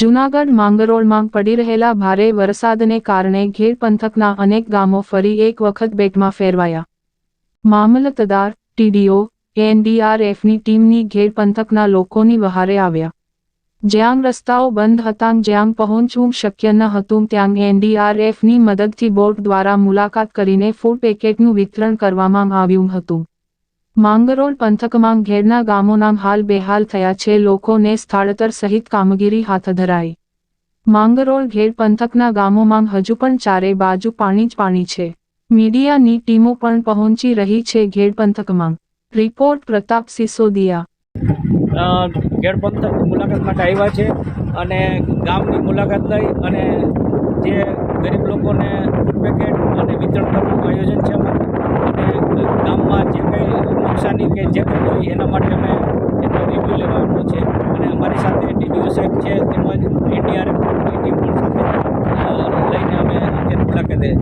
જૂનાગઢ માંગરોળમાં પડી રહેલા ભારે વરસાદને કારણે ઘેર પંથકના અનેક ગામો ફરી એક વખત બેટમાં ફેરવાયા. મામલતદાર, ટીડીઓ, એનડીઆરએફની ટીમની ઘેર પંથકના લોકોની વહારે આવ્યા. જ્યાં રસ્તાઓ બંધ હતા, જ્યાં પહોંચવું શક્ય ન હતું, ત્યાં એનડીઆરએફની મદદથી બોટ દ્વારા મુલાકાત કરીને ફૂડ પેકેટનું વિતરણ કરવામાં આવ્યું હતું. માંગરોળ પંથકમાં ઘેરના ગામોના હાલ બેહાલ થયા છે. લોકોને સ્થળાંતર સહિત કામગીરી હાથ ધરાઈ. માંગરોળ ઘેડ પંથકના ગામોમાં હજુ પણ ચારે બાજુ પાણી જ પાણી છે. મીડિયાની ટીમો પણ પહોંચી રહી છે ઘેડ પંથકમાં. રિપોર્ટ પ્રતાપ સિસોદિયા. અ, પંથક મુલાકાત માટે આવ્યા છે અને ગામની મુલાકાત લઈ અને જે ગરીબ લોકોને ફૂડ પેકેટ અને વિતરણ કરવાનું આયોજન છે અમારું અને ગામમાં જે કંઈ નુકસાની કે જે પણ હોય એના માટે અમે એનો રિવ્યૂ લેવાનો છે. અને અમારી સાથે ડીડીઓ સાહેબ છે, તેમજ એનડીઆરએફની ટીમ પણ સાથે લઈને અમે અત્યારે મુલાકાતે